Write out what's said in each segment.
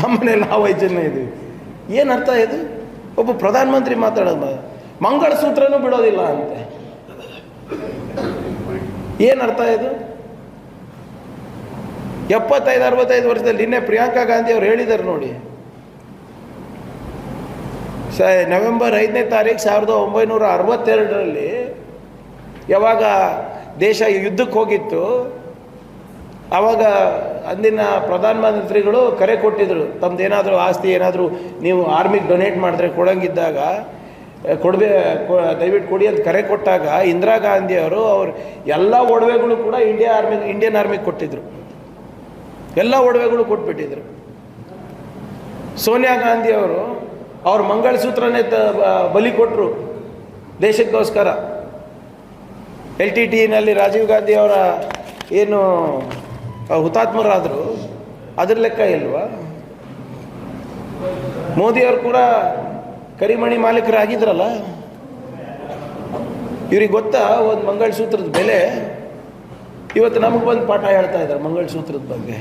ನಮ್ಮನೇಲಿ ನಾವು ಐದು ಜನ ಇದ್ದೀವಿ. ಏನು ಅರ್ಥ ಇದು? ಒಬ್ಬ ಪ್ರಧಾನಮಂತ್ರಿ ಮಾತಾಡೋದು ಮಂಗಳಸೂತ್ರನೂ ಬಿಡೋದಿಲ್ಲ ಅಂತೆ. ಏನು ಅರ್ಥ ಇದು? ಎಪ್ಪತ್ತೈದು, ಅರವತ್ತೈದು ವರ್ಷದಲ್ಲಿ ನಿನ್ನೆ ಪ್ರಿಯಾಂಕಾ ಗಾಂಧಿ ಅವ್ರು ಹೇಳಿದ್ದಾರೆ ನೋಡಿ. ಸ, ನವೆಂಬರ್ ಐದನೇ ತಾರೀಕು ಸಾವಿರದ ಒಂಬೈನೂರ ಅರವತ್ತೆರಡರಲ್ಲಿ ಯಾವಾಗ ದೇಶ ಯುದ್ಧಕ್ಕೆ ಹೋಗಿತ್ತು ಆವಾಗ ಅಂದಿನ ಪ್ರಧಾನಮಂತ್ರಿಗಳು ಕರೆ ಕೊಟ್ಟಿದ್ದರು ತಮ್ಮದೇನಾದರೂ ಆಸ್ತಿ ಏನಾದರೂ ನೀವು ಆರ್ಮಿಗೆ ಡೊನೇಟ್ ಮಾಡಿದ್ರೆ ಕೊಡೋಂಗಿದ್ದಾಗ ಕೊಡಬೇ ದಯವಿಟ್ಟು ಕೊಡಿ ಅಂತ ಕರೆ ಕೊಟ್ಟಾಗ ಇಂದಿರಾ ಗಾಂಧಿ ಅವರು ಅವ್ರ ಎಲ್ಲ ಒಡವೆಗಳು ಕೂಡ ಇಂಡಿಯಾ ಆರ್ಮಿ, ಇಂಡಿಯನ್ ಆರ್ಮಿಗೆ ಕೊಟ್ಟಿದ್ರು. ಎಲ್ಲ ಒಡವೆಗಳು ಕೊಟ್ಬಿಟ್ಟಿದ್ರು. ಸೋನಿಯಾ ಗಾಂಧಿ ಅವರು ಅವ್ರ ಮಂಗಳಸೂತ್ರನೇ ತ ಬಲಿ ಕೊಟ್ಟರು ದೇಶಕ್ಕೋಸ್ಕರ. ಎಲ್ ಟಿ ಟಿನಲ್ಲಿ ರಾಜೀವ್ ಗಾಂಧಿ ಅವರ ಏನು ಹುತಾತ್ಮರಾದರು ಅದ್ರ ಲೆಕ್ಕ ಇಲ್ವಾ? ಮೋದಿಯವರು ಕೂಡ ಕರಿಮಣಿ ಮಾಲೀಕರಾಗಿದ್ರಲ್ಲ? ಇವ್ರಿಗೆ ಗೊತ್ತಾ ಒಂದು ಮಂಗಳಸೂತ್ರದ ಬೆಲೆ? ಇವತ್ತು ನಮಗೆ ಬಂದು ಪಾಠ ಹೇಳ್ತಾ ಇದ್ದಾರೆ ಮಂಗಳಸೂತ್ರದ ಬಗ್ಗೆ.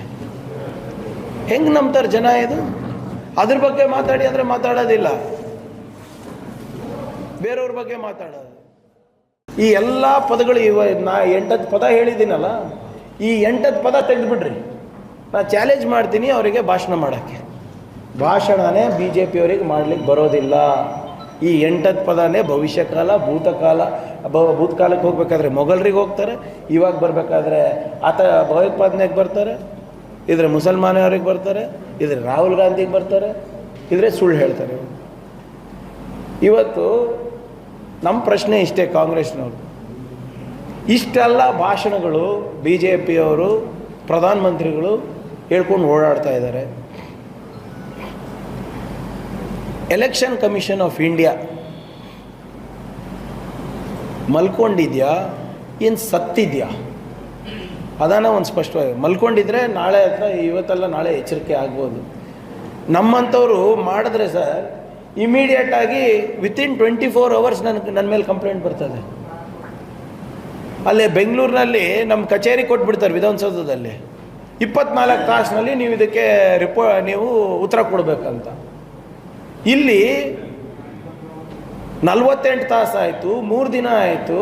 ಹೆಂಗೆ ನಂಬ್ತಾರೆ ಜನ ಇದು? ಅದ್ರ ಬಗ್ಗೆ ಮಾತಾಡಿ ಅಂದರೆ ಮಾತಾಡೋದಿಲ್ಲ. ಬೇರೆಯವ್ರ ಬಗ್ಗೆ ಮಾತಾಡೋದು. ಈ ಎಲ್ಲ ಪದಗಳು ಇವ ನಾ ಎಂಟತ್ತು ಪದ ಹೇಳಿದ್ದೀನಲ್ಲ ಈ ಎಂಟತ್ತು ಪದ ತೆಗೆದುಬಿಡ್ರಿ. ನಾ ಚಾಲೆಂಜ್ ಮಾಡ್ತೀನಿ ಅವರಿಗೆ ಭಾಷಣ ಮಾಡೋಕ್ಕೆ. ಭಾಷಣನೇ ಬಿ ಜೆ ಪಿಯವರಿಗೆ ಮಾಡ್ಲಿಕ್ಕೆ ಬರೋದಿಲ್ಲ. ಈ ಎಂಟತ್ತು ಪದನೇ ಭವಿಷ್ಯಕಾಲ, ಭೂತಕಾಲ ಭೂತಕಾಲಕ್ಕೆ ಹೋಗ್ಬೇಕಾದ್ರೆ ಮೊಘಲರಿಗೆ ಹೋಗ್ತಾರೆ, ಇವಾಗ ಬರಬೇಕಾದ್ರೆ ಆತ ಭಯೋತ್ಪಾದನೆಗೆ ಬರ್ತಾರೆ, ಇದ್ರೆ ಮುಸಲ್ಮಾನವ್ರಿಗೆ ಬರ್ತಾರೆ, ಇದ್ರೆ ರಾಹುಲ್ ಗಾಂಧಿಗೆ ಬರ್ತಾರೆ, ಇದ್ರೆ ಸುಳ್ಳು ಹೇಳ್ತಾರೆ. ಇವತ್ತು ನಮ್ಮ ಪ್ರಶ್ನೆ ಇಷ್ಟೇ ಕಾಂಗ್ರೆಸ್ನವ್ರು ಇಷ್ಟೆಲ್ಲ ಭಾಷಣಗಳು ಬಿ ಜೆ ಪಿಯವರು ಪ್ರಧಾನಮಂತ್ರಿಗಳು ಹೇಳ್ಕೊಂಡು ಓಡಾಡ್ತಾ ಇದ್ದಾರೆ. ಎಲೆಕ್ಷನ್ ಕಮಿಷನ್ ಆಫ್ ಇಂಡಿಯಾ ಮಲ್ಕೊಂಡಿದ್ಯಾ? ಏನು ಸತ್ತಿದ್ಯಾ? ಅದಾನ ಒಂದು ಸ್ಪಷ್ಟವಾಗಿ, ಮಲ್ಕೊಂಡಿದ್ರೆ ನಾಳೆ ಅಥವಾ ಇವತ್ತೆಲ್ಲ ನಾಳೆ ಎಚ್ಚರಿಕೆ ಆಗ್ಬೋದು. ನಮ್ಮಂಥವ್ರು ಮಾಡಿದ್ರೆ ಸರ್ ಇಮಿಡಿಯೇಟಾಗಿ ವಿತಿನ್ ಟ್ವೆಂಟಿ ಫೋರ್ ಅವರ್ಸ್ ನನಗೆ ನನ್ನ ಮೇಲೆ ಕಂಪ್ಲೇಂಟ್ ಬರ್ತದೆ. ಅಲ್ಲೇ ಬೆಂಗಳೂರಿನಲ್ಲಿ ನಮ್ಮ ಕಚೇರಿ ಕೊಟ್ಬಿಡ್ತಾರೆ ವಿಧಾನಸೌಧದಲ್ಲಿ. ಇಪ್ಪತ್ನಾಲ್ಕು ತಾಸಿನಲ್ಲಿ ನೀವು ಇದಕ್ಕೆ ರಿಪೋ, ನೀವು ಉತ್ತರ ಕೊಡಬೇಕಂತ. ಇಲ್ಲಿ ನಲ್ವತ್ತೆಂಟು ತಾಸು ಆಯಿತು, ಮೂರು ದಿನ ಆಯಿತು.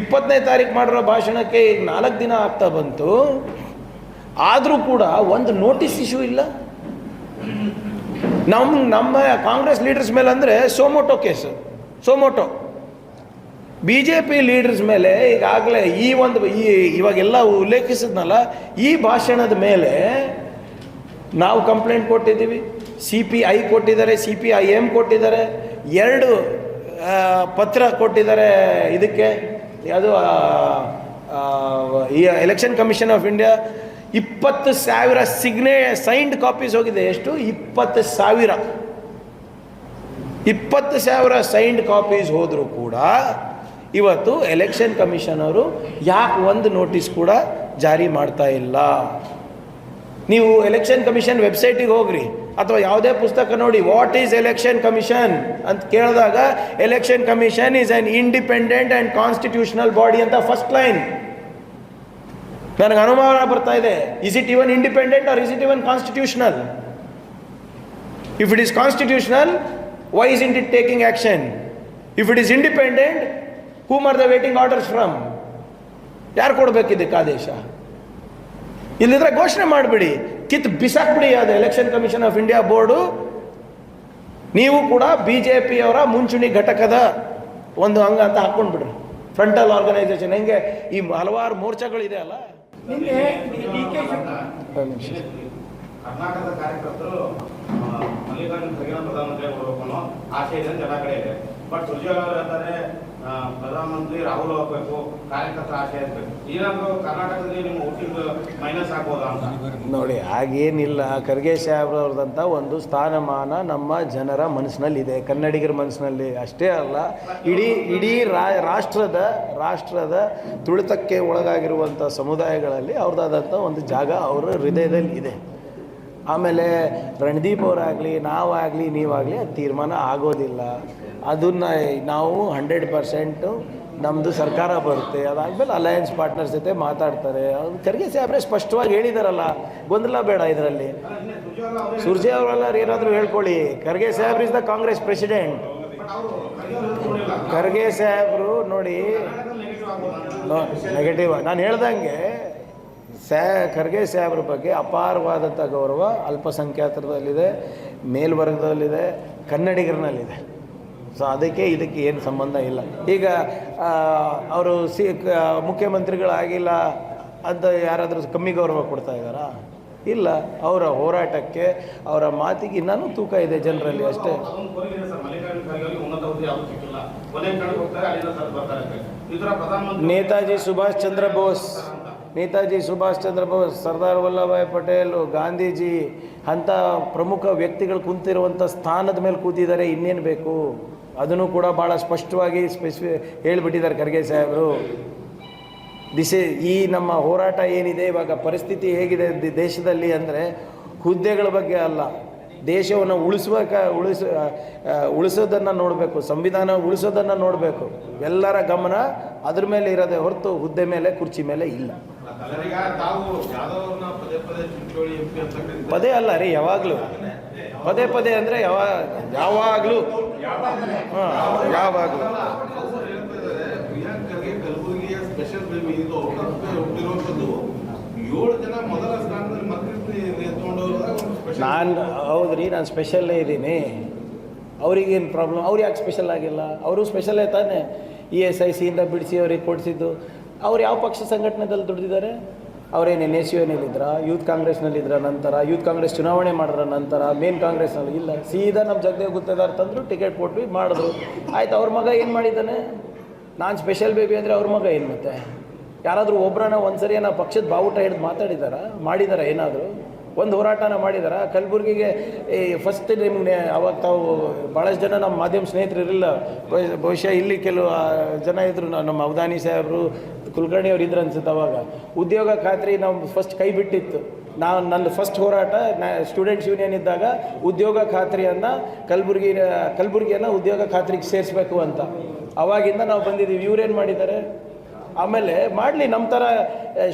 ಇಪ್ಪತ್ತನೇ ತಾರೀಕು ಮಾಡಿರೋ ಭಾಷಣಕ್ಕೆ ಈಗ ನಾಲ್ಕು ದಿನ ಆಗ್ತಾ ಬಂತು. ಆದರೂ ಕೂಡ ಒಂದು ನೋಟಿಸ್ ಇಶ್ಯೂ ಇಲ್ಲ. ನಮ್ಮ ನಮ್ಮ ಕಾಂಗ್ರೆಸ್ ಲೀಡರ್ಸ್ ಮೇಲೆ ಅಂದರೆ suo motu case, suo motu. B J P leaders ಮೇಲೆ ಈಗಾಗಲೇ ಈ ಒಂದು ಈ ಇವಾಗೆಲ್ಲ ಉಲ್ಲೇಖಿಸಿದ್ನಲ್ಲ ಈ ಭಾಷಣದ ಮೇಲೆ ನಾವು ಕಂಪ್ಲೇಂಟ್ ಕೊಟ್ಟಿದ್ದೀವಿ. ಸಿ ಪಿ ಐ ಕೊಟ್ಟಿದ್ದಾರೆ ಸಿ ಪಿ ಐ ಎಂ ಕೊಟ್ಟಿದ್ದಾರೆ. ಎರಡು ಪತ್ರ ಕೊಟ್ಟಿದ್ದಾರೆ ಇದಕ್ಕೆ. ಆ, ಈ ಎಲೆಕ್ಷನ್ ಕಮಿಷನ್ ಆಫ್ ಇಂಡಿಯಾ ಇಪ್ಪತ್ತು ಸಾವಿರ ಸಿಗ್ನೇ ಸೈನ್ಡ್ ಕಾಪೀಸ್ ಹೋಗಿದೆ. ಎಷ್ಟು? ಇಪ್ಪತ್ತು ಸಾವಿರ. ಇಪ್ಪತ್ತು ಸಾವಿರ ಸೈನ್ಡ್ ಕಾಪೀಸ್ ಹೋದರೂ ಕೂಡ ಇವತ್ತು ಎಲೆಕ್ಷನ್ ಕಮಿಷನ್ ಅವರು ಯಾಕೆ ಒಂದು ನೋಟಿಸ್ ಕೂಡ ಜಾರಿ ಮಾಡ್ತಾ ಇಲ್ಲ. ನೀವು ಎಲೆಕ್ಷನ್ ಕಮಿಷನ್ ವೆಬ್ಸೈಟಿಗೆ ಹೋಗ್ರಿ, ಅಥವಾ ಯಾವುದೇ ಪುಸ್ತಕ ನೋಡಿ ವಾಟ್ ಈಸ್ ಎಲೆಕ್ಷನ್ ಕಮಿಷನ್ ಅಂತ ಕೇಳಿದಾಗ election commission is an independent and constitutional body ಅಂತ ಫಸ್ಟ್ ಲೈನ್ ನನಗೆ ಅನುಮಾನ ಬರ್ತಾ ಇದೆ. Is it even independent or is it even constitutional if it is constitutional why isn't it taking action if it is independent whom are the waiting orders from ಯಾರು ಕೊಡಬೇಕಿದ್ದಕ್ಕೆ ಆದೇಶ? ಇಲ್ಲಿದ್ರೆ ಘೋಷಣೆ ಮಾಡಿಬಿಡಿ. ಕಿತ್ ಬಿಸಾಕ್ಬಿಡಿ ಅದು election commission of India board ನೀವು ಕೂಡ ಬಿ ಜೆ ಪಿಯವರ ಮುಂಚೂಣಿ ಘಟಕದ ಒಂದು ಅಂಗ ಅಂತ ಹಾಕೊಂಡ್ಬಿಡ್ರಿ. ಫ್ರಂಟಲ್ ಆರ್ಗನೈಸೇಷನ್ ಹೆಂಗೆ? ಈ ಹಲವಾರು ಮೋರ್ಚಾಗಳಿದೆ ಅಲ್ಲ? ಕರ್ನಾಟಕದ ಕಾರ್ಯಕರ್ತರು ಮಲ್ಲಿಕಾರ್ಜುನ ಖರ್ಗೆ ಪ್ರಧಾನಮಂತ್ರಿ ಕೊಡಬೇಕು ಜನ ಆಸೆ ಇದೆ ಅಂತ ಎಲ್ಲ ಕಡೆ ಇದೆ. ಬಟ್ ಸುರ್ಜೇವಾಲ ಅವರು ಹೇಳ್ತಾರೆ ಪ್ರಧಾನಮಂತ್ರಿ ರಾಹುಲ್ ಹೋಗ್ಬೇಕು ಕಾರ್ಯಕರ್ತರ ಆಶೆ ಇರ್ಬೇಕು. ಏನಾದ್ರು ಕರ್ನಾಟಕದಲ್ಲಿ ನಿಮ್ಮ ವೋಟಿಂಗ್ ಮೈನಸ್ ಆಗ್ಬೋದಾ ಅಂತ? ನೋಡಿ, ಹಾಗೇನಿಲ್ಲ. ಖರ್ಗೆ ಸಾಹೇಬ್ರವ್ರದಂಥ ಒಂದು ಸ್ಥಾನಮಾನ ನಮ್ಮ ಜನರ ಮನಸ್ಸಿನಲ್ಲಿದೆ. ಕನ್ನಡಿಗರ ಮನಸ್ಸಿನಲ್ಲಿ ಅಷ್ಟೇ ಅಲ್ಲ, ಇಡೀ ಇಡೀ ರಾಷ್ಟ್ರದ ರಾಷ್ಟ್ರದ ತುಳಿತಕ್ಕೆ ಒಳಗಾಗಿರುವಂಥ ಸಮುದಾಯಗಳಲ್ಲಿ ಅವ್ರದ್ದಾದಂಥ ಒಂದು ಜಾಗ ಅವರ ಹೃದಯದಲ್ಲಿ ಇದೆ ಆಮೇಲೆ ರಣದೀಪ್ ಅವರಾಗಲಿ, ನಾವಾಗಲಿ, ನೀವಾಗಲಿ ಅದು ತೀರ್ಮಾನ ಆಗೋದಿಲ್ಲ. ಅದನ್ನು ನಾವು ಹಂಡ್ರೆಡ್ ಪರ್ಸೆಂಟು ನಮ್ಮದು ಸರ್ಕಾರ ಬರುತ್ತೆ. ಅದಾದಮೇಲೆ ಅಲಯನ್ಸ್ ಪಾರ್ಟ್ನರ್ಸ್ ಜೊತೆ ಮಾತಾಡ್ತಾರೆ. ಅವ್ರು ಖರ್ಗೆ ಸಾಹೇಬ್ರೆ ಸ್ಪಷ್ಟವಾಗಿ ಹೇಳಿದಾರಲ್ಲ. ಗೊಂದಲ ಬೇಡ ಇದರಲ್ಲಿ. ಸುರ್ಜೆ ಅವರೆಲ್ಲ ಏನಾದರೂ ಹೇಳ್ಕೊಳ್ಳಿ. ಖರ್ಗೆ ಸಾಹೇಬ್ರು is the Congress president Kharge ಸಾಹೇಬ್ರು ನೋಡಿ ನೆಗೆಟಿವ್ ನಾನು ಹೇಳ್ದಂಗೆ ಸ್ಯಾ ಖರ್ಗೆ ಸಾಹೇಬ್ರ ಬಗ್ಗೆ ಅಪಾರವಾದಂಥ ಗೌರವ ಅಲ್ಪಸಂಖ್ಯಾತರದಲ್ಲಿದೆ, ಮೇಲ್ವರ್ಗದಲ್ಲಿದೆ, ಕನ್ನಡಿಗರನಲ್ಲಿದೆ. ಸೊ ಅದಕ್ಕೆ ಇದಕ್ಕೆ ಏನು ಸಂಬಂಧ ಇಲ್ಲ. ಈಗ ಅವರು ಸಿ ಮುಖ್ಯಮಂತ್ರಿಗಳಾಗಿಲ್ಲ ಅಂತ ಯಾರಾದರೂ ಕಮ್ಮಿ ಗೌರವ ಕೊಡ್ತಾ ಇದ್ದಾರಾ? ಇಲ್ಲ. ಅವರ ಹೋರಾಟಕ್ಕೆ, ಅವರ ಮಾತಿಗೆ ಇನ್ನೂ ತೂಕ ಇದೆ ಜನರಲ್ಲಿ ಅಷ್ಟೇ. ನೇತಾಜಿ ಸುಭಾಷ್ ಚಂದ್ರ ಬೋಸ್ ನೇತಾಜಿ ಸುಭಾಷ್ ಚಂದ್ರ ಬೋಸ್, ಸರ್ದಾರ್ ವಲ್ಲಭಾಯ್ ಪಟೇಲ್, ಗಾಂಧೀಜಿ, ಅಂಥ ಪ್ರಮುಖ ವ್ಯಕ್ತಿಗಳು ಕುಂತಿರುವಂಥ ಸ್ಥಾನದ ಮೇಲೆ ಕೂತಿದ್ದಾರೆ, ಇನ್ನೇನು ಬೇಕು? ಅದನ್ನು ಕೂಡ ಭಾಳ ಸ್ಪಷ್ಟವಾಗಿ ಸ್ಪೆಸಿಫಿ ಹೇಳಿಬಿಟ್ಟಿದ್ದಾರೆ ಖರ್ಗೆ ಸಾಹೇಬರು. ದಿಸೆ ಈ ನಮ್ಮ ಹೋರಾಟ ಏನಿದೆ, ಇವಾಗ ಪರಿಸ್ಥಿತಿ ಹೇಗಿದೆ ದೇಶದಲ್ಲಿ ಅಂದರೆ ಹುದ್ದೆಗಳ ಬಗ್ಗೆ ಅಲ್ಲ. ದೇಶವನ್ನು ಉಳಿಸುವ ಉಳಿಸ ಉಳಿಸೋದನ್ನು ನೋಡಬೇಕು, ಸಂವಿಧಾನ ಉಳಿಸೋದನ್ನು ನೋಡಬೇಕು. ಎಲ್ಲರ ಗಮನ ಅದ್ರ ಮೇಲೆ ಇರೋದೇ ಹೊರತು ಹುದ್ದೆ ಮೇಲೆ, ಕುರ್ಚಿ ಮೇಲೆ ಇಲ್ಲ. ಪದೇ ಅಲ್ಲ ರೀ ಯಾವಾಗಲೂ. ಪದೇ ಪದೇ ಅಂದ್ರೆ ಯಾವಾಗ ಯಾವಾಗಲೂ. ಹಾಂ ಯಾವಾಗಲೂ. ನಾನು ಹೌದ್ರಿ ನಾನು ಸ್ಪೆಷಲ್ಲೇ ಇದ್ದೀನಿ. ಅವ್ರಿಗೇನು ಪ್ರಾಬ್ಲಮ್ ಅವ್ರು ಯಾಕೆ ಸ್ಪೆಷಲ್ ಆಗಿಲ್ಲ? ಅವರು ಸ್ಪೆಷಲ್ಲೇ ತಾನೇ ಇ ಎಸ್ ಐ ಸಿಯಿಂದ ಬಿಡಿಸಿ ಅವ್ರಿಗೆ ಕೊಡಿಸಿದ್ದು. ಅವ್ರು ಯಾವ ಪಕ್ಷ ಸಂಘಟನೆದಲ್ಲಿ ದುಡಿದಿದ್ದಾರೆ? ಅವರೇನು ಎನ್ ಎಸ್ ಯು ಎನಲ್ಲಿದ್ರ ಯೂತ್ ಕಾಂಗ್ರೆಸ್ನಲ್ಲಿದ್ರ ನಂತರ? ಯೂತ್ ಕಾಂಗ್ರೆಸ್ ಚುನಾವಣೆ ಮಾಡಿದ್ರ ನಂತರ? ಮೇನ್ ಕಾಂಗ್ರೆಸ್ನಲ್ಲಿ ಇಲ್ಲ. ಸೀದಾ ನಮ್ಮ ಜಗದೇವ್ ಗುತ್ತೇದಾರ್ ತಂದರು ಟಿಕೆಟ್ ಕೊಟ್ವಿ, ಮಾಡಿದ್ರು. ಆಯ್ತು, ಅವ್ರ ಮಗ ಏನು ಮಾಡಿದ್ದಾನೆ? ನಾನು ಸ್ಪೆಷಲ್ ಬೇಬಿ ಅಂದರೆ ಅವ್ರ ಮಗ ಏನು ಮತ್ತೆ? ಯಾರಾದರೂ ಒಬ್ಬರನ್ನ ಒಂದು ಸರಿ ಏನೋ ಪಕ್ಷದ ಬಾವುಟ ಹಿಡಿದು ಮಾತಾಡಿದಾರ? ಮಾಡಿದಾರ ಏನಾದರೂ? ಒಂದು ಹೋರಾಟನ ಮಾಡಿದಾರ? ಕಲಬುರಗಿಗೆ ಈ ಫಸ್ಟ್ ನಿಮ್ಗೆ ಅವಾಗ ತಾವು ಭಾಳಷ್ಟು ಜನ ನಮ್ಮ ಮಾಧ್ಯಮ ಸ್ನೇಹಿತರು ಇರಲಿಲ್ಲ. ಬಹು- ಬಹುಶಃ ಇಲ್ಲಿ ಕೆಲವು ಜನ ಇದ್ದರು ನಮ್ಮ ಅವಧಾನಿ ಸಾಹೇಬರು ಕುಲಕರ್ಣಿ ಅವ್ರು ಇದ್ರು ಅನ್ಸುತ್ತೆ ಅವಾಗ. ಉದ್ಯೋಗ ಖಾತ್ರಿ ನಾವು ಫಸ್ಟ್ ಕೈ ಬಿಟ್ಟಿತ್ತು. ನಾನು ನನ್ನ ಫಸ್ಟ್ ಹೋರಾಟ ಸ್ಟೂಡೆಂಟ್ಸ್ ಯೂನಿಯನ್ ಇದ್ದಾಗ ಉದ್ಯೋಗ ಖಾತ್ರಿಯನ್ನು ಕಲಬುರ್ಗಿ, ಕಲಬುರ್ಗಿಯನ್ನು ಉದ್ಯೋಗ ಖಾತ್ರಿಗೆ ಸೇರಿಸ್ಬೇಕು ಅಂತ. ಅವಾಗಿಂದ ನಾವು ಬಂದಿದ್ದೀವಿ ಇವ್ರೇನು ಮಾಡಿದ್ದಾರೆ? ಆಮೇಲೆ ಮಾಡಲಿ ನಮ್ಮ ಥರ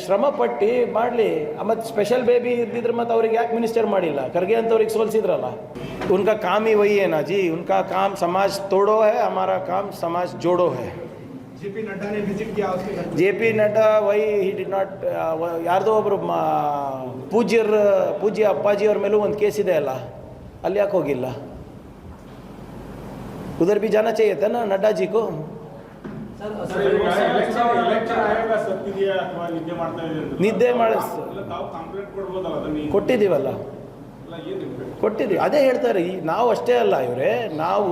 ಶ್ರಮ ಪಟ್ಟು ಮಾಡಲಿ. ಮತ್ತು ಸ್ಪೆಷಲ್ ಬೇಬಿ ಇದ್ದಿದ್ರೆ ಮತ್ತು ಅವ್ರಿಗೆ ಯಾಕೆ ಮಿನಿಸ್ಟರ್ ಮಾಡಿಲ್ಲ? ಖರ್ಗೆ ಅಂತವ್ರಿಗೆ ಸೋಲಿಸಿದ್ರಲ್ಲ. ಉನ್ಕ ಕಾಮಿ ವೈ ಏನಾ ಜಿ? ಉನ್ಕಾ ಕಾಮ್ ಸಮಾಜ್ ತೋಡೋ ಹೇ, ಅಮಾರ ಕಾಮ್ ಸಮಾಜ್ ಜೋಡೋ ಹೇ. J P Nadda why he did not ಯಾರ್ದೋ ಒಬ್ಬರು ಮಾ ಪೂಜ್ಯರ ಪೂಜ್ಯ ಅಪ್ಪಾಜಿಯವ್ರ ಮೇಲೂ ಒಂದು ಕೇಸ್ ಇದೆ ಅಲ್ಲ ಅಲ್ಲಿ ಯಾಕೆ ಹೋಗಿಲ್ಲ ಉದರ್ ಬಿ ಜನ ಚೈತನ ನಡ್ಡಾಜಿಕು ನಿದ್ದೆ ಮಾಡಿಸ್ ಕೊಟ್ಟಿದ್ದೀವಲ್ಲ ಕೊಟ್ಟಿದ್ವಿ ಅದೇ ಹೇಳ್ತಾರೆ ಈ ನಾವು ಅಷ್ಟೇ ಅಲ್ಲ ಇವರೇ ನಾವು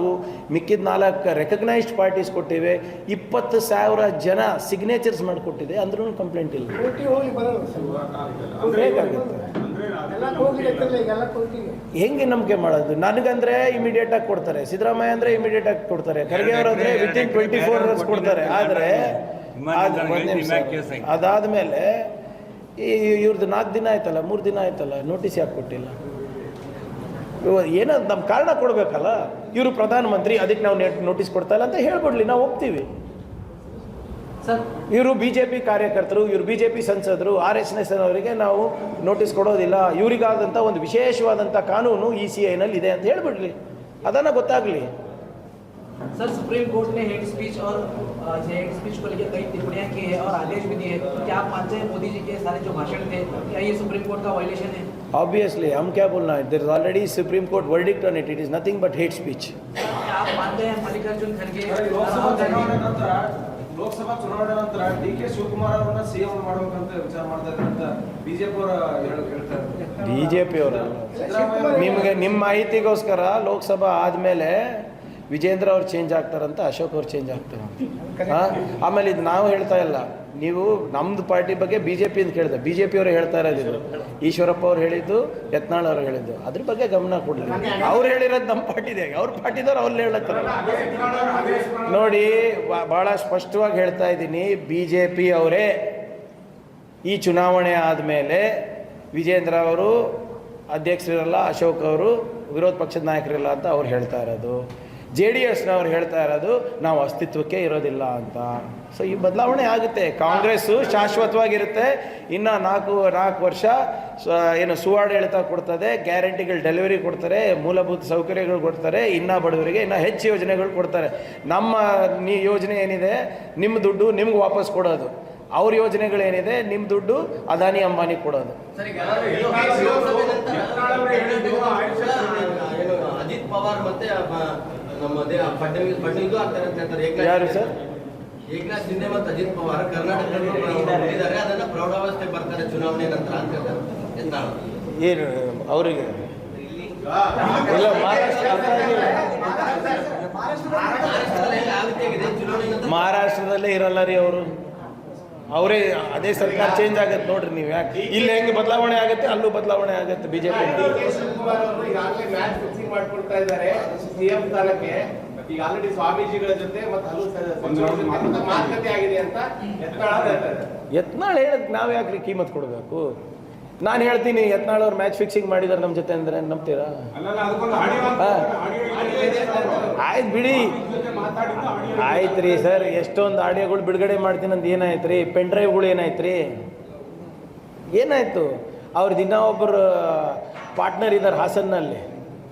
ಮಿಕ್ಕಿದ ನಾಲ್ಕು ರೆಕಗ್ನೈಸ್ಡ್ ಪಾರ್ಟೀಸ್ ಕೊಟ್ಟಿವೆ ಇಪ್ಪತ್ತು ಸಾವಿರ ಜನ ಸಿಗ್ನೇಚರ್ಸ್ ಮಾಡಿಕೊಟ್ಟಿದೆ ಅಂದ್ರೂ ಕಂಪ್ಲೇಂಟ್ ಇಲ್ಲ. ಹೋಗಿ ನಂಬಿಕೆ ಮಾಡೋದು? ನನಗಂದ್ರೆ ಇಮಿಡಿಯೇಟ್ ಆಗಿ ಕೊಡ್ತಾರೆ. ಸಿದ್ದರಾಮಯ್ಯ ಅಂದ್ರೆ ಇಮಿಡಿಯೇಟ್ ಆಗಿ ಕೊಡ್ತಾರೆ. ಖರ್ಗೆ ಅವರು ಅಂದ್ರೆ within twenty four hours ಕೊಡ್ತಾರೆ. ಆದರೆ ಅದಾದಮೇಲೆ ಈ ಇವ್ರದ್ದು ನಾಲ್ಕು ದಿನ ಆಯ್ತಲ್ಲ ಮೂರು ದಿನ ಆಯ್ತಲ್ಲ ನೋಟಿಸ್ ಯಾಕೆ ಕೊಟ್ಟಿಲ್ಲ? ಏನೋ ನಮ್ಮ ಕಾರಣ ಕೊಡಬೇಕಲ್ಲ ಇವರು ಪ್ರಧಾನಮಂತ್ರಿ ಅದಕ್ಕೆ ನಾವು ನೋಟಿಸ್ ಕೊಡ್ತಾ ಇಲ್ಲ ಅಂತ ಹೇಳ್ಬಿಡ್ಲಿ ನಾವು ಒಪ್ತೀವಿ ಸರ್ ಇವರು ಬಿ ಜೆ ಪಿ ಕಾರ್ಯಕರ್ತರು ಇವರು ಬಿ ಜೆ ಪಿ ಸಂಸದರು ಆರ್ ಎಸ್ ಎಸ್ ಅವರಿಗೆ ನಾವು ನೋಟಿಸ್ ಕೊಡೋದಿಲ್ಲ ಇವರಿಗಾದಂಥ ಒಂದು ವಿಶೇಷವಾದಂಥ ಕಾನೂನು ಇ ಸಿ ಐನಲ್ಲಿ ಇದೆ ಅಂತ ಹೇಳ್ಬಿಡ್ಲಿ ಅದನ್ನು ಗೊತ್ತಾಗಲಿ सर सुप्रीम कोर्ट ने हेट स्पीच और हेट स्पीच को लेकर कई टिप्पणियां की है और आदेश भी दिए तो क्या आप मानते हैं मोदी जी के सारे जो भाषण थे क्या ये सुप्रीम कोर्ट का वायलेशन है Obviously, hum kya bolna hai? There is already Supreme Court on it it. It is nothing but hate Lok Sabha ಚುನಾವಣೆ ನಂತರ ಡಿ ಕೆ ಶಿವಕುಮಾರ್ ಅವರನ್ನ ಸಿಎಂ ಮಾಡಬೇಕಂತ ವಿಚಾರ ಮಾಡ್ತಾ ಅಂತ ಬಿಜೆಪಿ ಅವರ ಹೇಳ್ತಾರೆ. ಬಿಜೆಪಿ ಅವರು. ನಿಮಗೆ ನಿಮ್ಮ ಮಾಹಿತಿಗೋಸ್ಕರ ಲೋಕಸಭಾ ಆದಮೇಲೆ ವಿಜೇಂದ್ರ ಅವ್ರು ಚೇಂಜ್ ಆಗ್ತಾರಂತ ಅಶೋಕ್ ಅವ್ರು ಚೇಂಜ್ ಆಗ್ತಾರಂತ. ಆಮೇಲೆ ಇದು ನಾವು ಹೇಳ್ತಾ ಇಲ್ಲ. ನೀವು ನಮ್ದು ಪಾರ್ಟಿ ಬಗ್ಗೆ ಬಿ ಜೆ ಪಿ ಅಂತ ಕೇಳಿದೆ. ಬಿ ಜೆ ಪಿ ಅವರು ಹೇಳ್ತಾ ಇರೋದು ಇದು ಈಶ್ವರಪ್ಪ ಅವ್ರು ಹೇಳಿದ್ದು, ಯತ್ನಾಳ್ ಅವ್ರು ಹೇಳಿದ್ದು. ಅದ್ರ ಬಗ್ಗೆ ಗಮನ ಕೊಡಲಿ ಅವ್ರು ಹೇಳಿರೋದು ನಮ್ಮ ಪಾರ್ಟಿದೆ ಅವ್ರ ಪಾರ್ಟಿದವ್ರು ಅವ್ರು ಹೇಳತ್ತಾರ. ನೋಡಿ ಬಹಳ ಸ್ಪಷ್ಟವಾಗಿ ಹೇಳ್ತಾ ಇದ್ದೀನಿ. ಬಿ ಜೆ ಪಿ ಅವರೇ ಈ ಚುನಾವಣೆ ಆದಮೇಲೆ ವಿಜೇಂದ್ರ ಅವರು ಅಧ್ಯಕ್ಷರಿರಲ್ಲ ಅಶೋಕ್ ಅವರು ವಿರೋಧ ಪಕ್ಷದ ನಾಯಕರಿಲ್ಲ ಅಂತ ಅವ್ರು ಹೇಳ್ತಾ ಇರೋದು. ಜೆ ಡಿ ಎಸ್ನವ್ರು ಹೇಳ್ತಾ ಇರೋದು ನಾವು ಅಸ್ತಿತ್ವಕ್ಕೆ ಇರೋದಿಲ್ಲ ಅಂತ. ಸೊ ಈ ಬದಲಾವಣೆ ಆಗುತ್ತೆ. ಕಾಂಗ್ರೆಸ್ಸು ಶಾಶ್ವತವಾಗಿರುತ್ತೆ. ಇನ್ನು ನಾಲ್ಕು ನಾಲ್ಕು ವರ್ಷ ಏನು ಹೇಳ್ತಾ ಕೊಡ್ತದೆ ಗ್ಯಾರಂಟಿಗಳು ಡೆಲಿವರಿ ಕೊಡ್ತಾರೆ ಮೂಲಭೂತ ಸೌಕರ್ಯಗಳು ಕೊಡ್ತಾರೆ ಇನ್ನು ಬಡವರಿಗೆ ಇನ್ನೂ ಹೆಚ್ಚು ಯೋಜನೆಗಳು ಕೊಡ್ತಾರೆ. ನಮ್ಮ ನೀ ಯೋಜನೆ ಏನಿದೆ ನಿಮ್ಮ ದುಡ್ಡು ನಿಮ್ಗೆ ವಾಪಸ್ ಕೊಡೋದು. ಅವ್ರ ಯೋಜನೆಗಳೇನಿದೆ ನಿಮ್ಮ ದುಡ್ಡು ಅದಾನಿ ಅಂಬಾನಿ ಕೊಡೋದು. ಏನು ಅಜಿತ್ ಪವಾರ್ ಮತ್ತೆ ಮ- ನಮ್ಮ ದೇ- ಫಡ್ನವೀಸ್ ಫಡ್ನವೀಸು ಆಗ್ತಾರೆ ಅಂತ ಹೇಳ್ತಾರೆ. ಯಾರು. ಸರ್? ಏಕನಾಥ್ ಶಿಂದೆ ಮತ್ತು ಅಜಿತ್ ಪವಾರ್ ಕರ್ನಾಟಕದಲ್ಲಿದ್ದಾರೆ ಅದನ್ನ ಪ್ರೌಢಾವಸ್ಥೆ ಬರ್ತಾರೆ ಚುನಾವಣೆ ನಂತರ ಅಂತ ಹೇಳ್ತಾರೆ. ಏನು ಅವರಿಗೆ? ಇಲ್ಲ? ಮಹಾರಾಷ್ಟ್ರದಲ್ಲೇ ಇರಲ್ಲ ರೀ ಅವರು. ಅವರೇ ಅದೇ ಸರ್ಕಾರ ಚೇಂಜ್ ಆಗತ್ತೆ ನೋಡ್ರಿ ನೀವು ಯಾಕೆ? ಇಲ್ಲಿ ಹೆಂಗೆ ಬದಲಾವಣೆ ಆಗುತ್ತೆ ಅಲ್ಲೂ ಬದಲಾವಣೆ ಆಗುತ್ತೆ ಬಿಜೆಪಿ ಈಗ ಆಲ್ರೆಡಿ ಸ್ವಾಮೀಜಿಗಳ ಜೊತೆ ಮಾತುಕತೆ ಆಗಿದೆ ಅಂತ ಎತ್ನಾಳ್ ಹೇಳಕ್ ನಾವು ಯಾಕ್ರಿ ಕೀಮತ್ ಕೊಡಬೇಕು? ನಾನು ಹೇಳ್ತೀನಿ ಯತ್ನಾಳ್ ಅವ್ರು ಮ್ಯಾಚ್ ಫಿಕ್ಸಿಂಗ್ ಮಾಡಿದಾರೆ ನಮ್ಮ ಜೊತೆ ಅಂದ್ರೆ ನಂಬ್ತೀರಾ? ಅಲ್ಲಲ್ಲ ಅದಕ್ಕೊಂದು ಆಡಿಯೋ ಆಡಿಯೋ ಆಯ್ತು ಬಿಡಿ. ಆಯ್ತು ರೀ ಸರ್ ಎಷ್ಟೊಂದು ಆಡಿಯೋಗಳು ಬಿಡುಗಡೆ ಮಾಡ್ತೀನಿ ಅಂತ ಏನಾಯ್ತು ರೀ? ಪೆನ್ ಡ್ರೈವ್ಗಳು ಏನಾಯ್ತು ರೀ? ಏನಾಯ್ತು? ಅವ್ರದ್ದು ದಿನ ಒಬ್ಬರು ಪಾರ್ಟ್ನರ್ ಇದ್ದಾರೆ ಹಾಸನ್ನಲ್ಲಿ.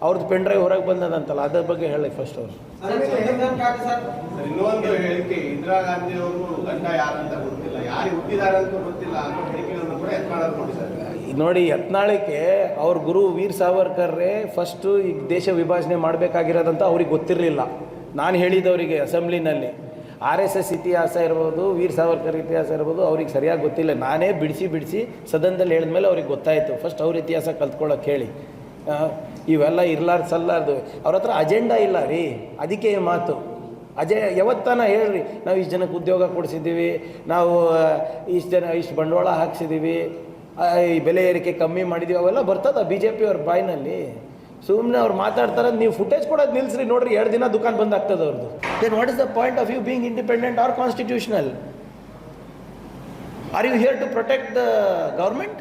ಅವ್ರದ್ದು ಪೆನ್ ಡ್ರೈವ್ ಹೊರಗೆ ಬಂದದಂತಲ್ಲ ಅದ್ರ ಬಗ್ಗೆ ಹೇಳಿ ಫಸ್ಟ್ ಅವರು. ಇನ್ನೊಂದು ಹೇಳಿಕೆ ಇಂದಿರಾ ಗಾಂಧಿ ಅವರು ಗಂಡ ಯಾರಂತ ಗೊತ್ತಿಲ್ಲ. ಯಾರು ಹುಟ್ಟಿದಾರೆ ಅಂತ ಗೊತ್ತಿಲ್ಲ ಅನ್ನೋ ಹೇಳಿಕೆಗಳನ್ನು ಕೂಡ ಯತ್ನಾಳ್ ಸರ್ ಕೊಟ್ಟಿದ್ದಾರೆ. ನೋಡಿ, ಯತ್ನಾಳಕ್ಕೆ ಅವ್ರ ಗುರು ವೀರ್ ಸಾವರ್ಕರ್ರೇ ಫಸ್ಟು ಈ ದೇಶ ವಿಭಜನೆ ಮಾಡಬೇಕಾಗಿರೋದಂತ ಅವ್ರಿಗೆ ಗೊತ್ತಿರಲಿಲ್ಲ. ನಾನು ಹೇಳಿದವರಿಗೆ ಅಸೆಂಬ್ಲಿನಲ್ಲಿ. ಆರ್ ಎಸ್ ಎಸ್ ಇತಿಹಾಸ ಇರ್ಬೋದು, ವೀರ್ ಸಾವರ್ಕರ್ ಇತಿಹಾಸ ಇರ್ಬೋದು, ಅವ್ರಿಗೆ ಸರಿಯಾಗಿ ಗೊತ್ತಿಲ್ಲ. ನಾನೇ ಬಿಡಿಸಿ ಬಿಡಿಸಿ ಸದನದಲ್ಲಿ ಹೇಳಿದ್ಮೇಲೆ ಅವ್ರಿಗೆ ಗೊತ್ತಾಯಿತು. ಫಸ್ಟ್ ಅವ್ರ ಇತಿಹಾಸ ಕಲ್ತ್ಕೊಳ್ಳೋಕೆ ಹೇಳಿ. ಇವೆಲ್ಲ ಇರ್ಲಾರ್ದು ಸಲ್ಲಾರ್ದು. ಅವ್ರ ಹತ್ರ ಅಜೆಂಡಾ ಇಲ್ಲ ರೀ. ಅದಕ್ಕೆ ಮಾತು. ಅಜೆ ಯಾವತ್ತಾನ ಹೇಳ್ರಿ, ನಾವು ಇಷ್ಟು ಜನಕ್ಕೆ ಉದ್ಯೋಗ ಕೊಡಿಸಿದ್ದೀವಿ, ನಾವು ಇಷ್ಟು ಜನ, ಇಷ್ಟು ಬಂಡವಾಳ ಹಾಕ್ಸಿದ್ದೀವಿ. ಈ ಬೆಲೆ ಏರಿಕೆ ಕಮ್ಮಿ ಮಾಡಿದೀವಿ, ಅವೆಲ್ಲ ಬರ್ತದ ಬಿ ಜೆ ಪಿ ಅವ್ರ ಬಾಯ್ನಲ್ಲಿ. ಸುಮ್ಮನೆ ಅವ್ರು ಮಾತಾಡ್ತಾರೆ, ನೀವು ಫುಟೇಜ್ ಕೊಡೋದು ನಿಲ್ಸ್ರಿ, ನೋಡ್ರಿ ಎರಡು ದಿನ ದುಕಾನ್ ಬಂದ್ ಆಗ್ತದೆ ಅವ್ರದ್ದು then what is the point of you being independent or constitutional or you here to protect the government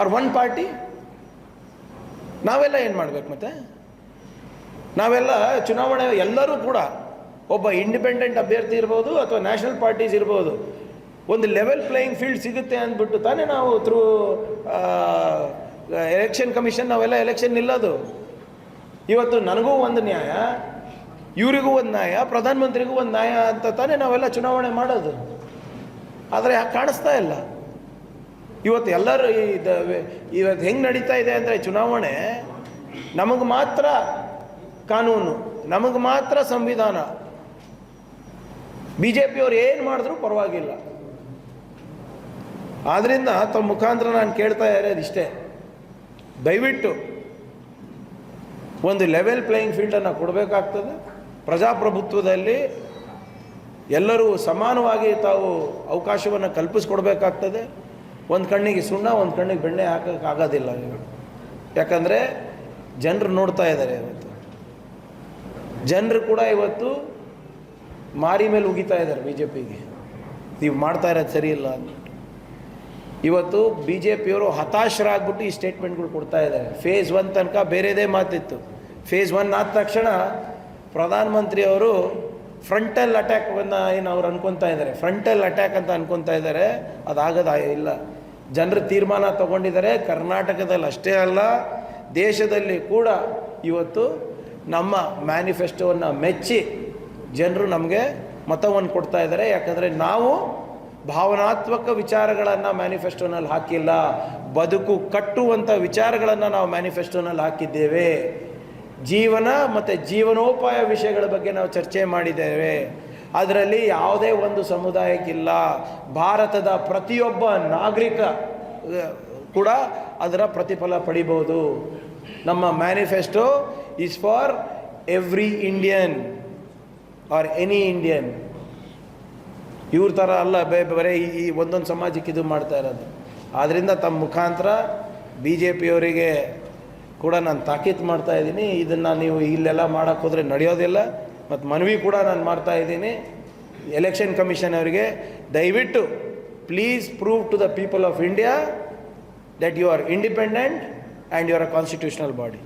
or one party ನಾವೆಲ್ಲ ಏನು ಮಾಡ್ಬೇಕು ಮತ್ತೆ? ನಾವೆಲ್ಲ ಚುನಾವಣೆ ಎಲ್ಲರೂ ಕೂಡ ಒಬ್ಬ ಇಂಡಿಪೆಂಡೆಂಟ್ ಅಭ್ಯರ್ಥಿ ಇರ್ಬೋದು ಅಥವಾ ನ್ಯಾಷನಲ್ ಪಾರ್ಟೀಸ್ ಇರ್ಬೋದು. ಒಂದು ಲೆವೆಲ್ ಪ್ಲೇಯಿಂಗ್ ಫೀಲ್ಡ್ ಸಿಗುತ್ತೆ ಅಂದ್ಬಿಟ್ಟು ತಾನೇ ನಾವು ಥ್ರೂ ಎಲೆಕ್ಷನ್ ಕಮಿಷನ್ ನಾವೆಲ್ಲ ಎಲೆಕ್ಷನ್ ನಿಲ್ಲೋದು. ಇವತ್ತು ನನಗೂ ಒಂದು ನ್ಯಾಯ, ಇವರಿಗೂ ಒಂದು ನ್ಯಾಯ, ಪ್ರಧಾನಮಂತ್ರಿಗೂ ಒಂದು ನ್ಯಾಯ ಅಂತ ತಾನೇ ನಾವೆಲ್ಲ ಚುನಾವಣೆ ಮಾಡೋದು. ಆದರೆ ಯಾಕೆ ಕಾಣಿಸ್ತಾ ಇಲ್ಲ? ಇವತ್ತು ಎಲ್ಲರೂ ಇದು ಇವತ್ತು ಹೆಂಗೆ ನಡೀತಾ ಇದೆ ಅಂದರೆ ಚುನಾವಣೆ ನಮಗೆ ಮಾತ್ರ ಕಾನೂನು, ನಮಗೆ ಮಾತ್ರ ಸಂವಿಧಾನ. ಬಿ ಜೆ ಪಿಯವ್ರು ಏನು ಮಾಡಿದ್ರು ಪರವಾಗಿಲ್ಲ. ಆದ್ದರಿಂದ ತಮ್ಮ ಮುಖಾಂತರ ನಾನು ಕೇಳ್ತಾ ಇರೋದು ಇಷ್ಟೇ. ದಯವಿಟ್ಟು ಒಂದು ಲೆವೆಲ್ ಪ್ಲೇಯಿಂಗ್ ಫೀಲ್ಡನ್ನು ಕೊಡಬೇಕಾಗ್ತದೆ. ಪ್ರಜಾಪ್ರಭುತ್ವದಲ್ಲಿ ಎಲ್ಲರೂ ಸಮಾನವಾಗಿ ತಾವು ಅವಕಾಶವನ್ನು ಕಲ್ಪಿಸ್ಕೊಡ್ಬೇಕಾಗ್ತದೆ. ಒಂದು ಕಣ್ಣಿಗೆ ಸುಣ್ಣ, ಒಂದು ಕಣ್ಣಿಗೆ ಬೆಣ್ಣೆ ಹಾಕೋಕ್ಕಾಗೋದಿಲ್ಲ. ಯಾಕಂದರೆ ಜನರು ನೋಡ್ತಾ ಇದ್ದಾರೆ ಇವತ್ತು. ಜನರು ಕೂಡ ಇವತ್ತು ಮಾರಿ ಮೇಲೆ ಉಗಿತಾ ಇದ್ದಾರೆ ಬಿ ಜೆ ಪಿಗೆ ನೀವು ಮಾಡ್ತಾ ಇರೋದು ಸರಿ ಇಲ್ಲ ಅಂತ. ಇವತ್ತು ಬಿ ಜೆ ಪಿಯವರು ಹತಾಶರಾಗ್ಬಿಟ್ಟು ಈ ಸ್ಟೇಟ್ಮೆಂಟ್ಗಳು ಕೊಡ್ತಾ ಇದ್ದಾರೆ. ಫೇಸ್ ಒನ್ ತನಕ ಬೇರೆದೇ ಮಾತಿತ್ತು. ಫೇಸ್ ಒನ್ ಆದ ತಕ್ಷಣ ಪ್ರಧಾನಮಂತ್ರಿಯವರು ಫ್ರಂಟಲ್ ಅಟ್ಯಾಕನ್ನು ಏನು ಅವ್ರು ಅನ್ಕೊತಾ ಇದ್ದಾರೆ. ಫ್ರಂಟಲ್ ಅಟ್ಯಾಕ್ ಅಂತ ಅನ್ಕೊತಾ ಇದ್ದಾರೆ. ಅದಾಗದ ಇಲ್ಲ. ಜನರು ತೀರ್ಮಾನ ತಗೊಂಡಿದ್ದಾರೆ. ಕರ್ನಾಟಕದಲ್ಲಿ ಅಷ್ಟೇ ಅಲ್ಲ, ದೇಶದಲ್ಲಿ ಕೂಡ ಇವತ್ತು ನಮ್ಮ ಮ್ಯಾನಿಫೆಸ್ಟೋವನ್ನು ಮೆಚ್ಚಿ ಜನರು ನಮಗೆ ಮತವನ್ನು ಕೊಡ್ತಾ ಇದ್ದಾರೆ. ಯಾಕಂದರೆ ನಾವು ಭಾವನಾತ್ಮಕ ವಿಚಾರಗಳನ್ನು ಮ್ಯಾನಿಫೆಸ್ಟೋನಲ್ಲಿ ಹಾಕಿಲ್ಲ. ಬದುಕು ಕಟ್ಟುವಂಥ ವಿಚಾರಗಳನ್ನು ನಾವು ಮ್ಯಾನಿಫೆಸ್ಟೋನಲ್ಲಿ ಹಾಕಿದ್ದೇವೆ. ಜೀವನ ಮತ್ತು ಜೀವನೋಪಾಯ ವಿಷಯಗಳ ಬಗ್ಗೆ ನಾವು ಚರ್ಚೆ ಮಾಡಿದ್ದೇವೆ. ಅದರಲ್ಲಿ ಯಾವುದೇ ಒಂದು ಸಮುದಾಯಕ್ಕಿಲ್ಲ. ಭಾರತದ ಪ್ರತಿಯೊಬ್ಬ ನಾಗರಿಕ ಕೂಡ ಅದರ ಪ್ರತಿಫಲ ಪಡಿಬೋದು ನಮ್ಮ manifesto is for every Indian or any Indian. ಇವ್ರ ಥರ ಅಲ್ಲ, ಬೇ, ಬರೀ ಈ ಒಂದೊಂದು ಸಮಾಜಕ್ಕೆ ಇದು ಮಾಡ್ತಾ ಇರೋದು. ಆದ್ದರಿಂದ ತಮ್ಮ ಮುಖಾಂತರ ಬಿ ಜೆ ಪಿಯವರಿಗೆ ಕೂಡ ನಾನು ತಾಕೀತು ಮಾಡ್ತಾ ಇದ್ದೀನಿ. ಇದನ್ನು ನೀವು ಇಲ್ಲೆಲ್ಲ ಮಾಡೋಕ್ಕೆ ಹೋದರೆ ನಡೆಯೋದಿಲ್ಲ. ಮತ್ತು ಮನವಿ ಕೂಡ ನಾನು ಮಾಡ್ತಾ ಇದ್ದೀನಿ. ಎಲೆಕ್ಷನ್ ಕಮಿಷನ್ ಅವರಿಗೆ ದಯವಿಟ್ಟು please prove to the people of India that you are independent and you are a constitutional body.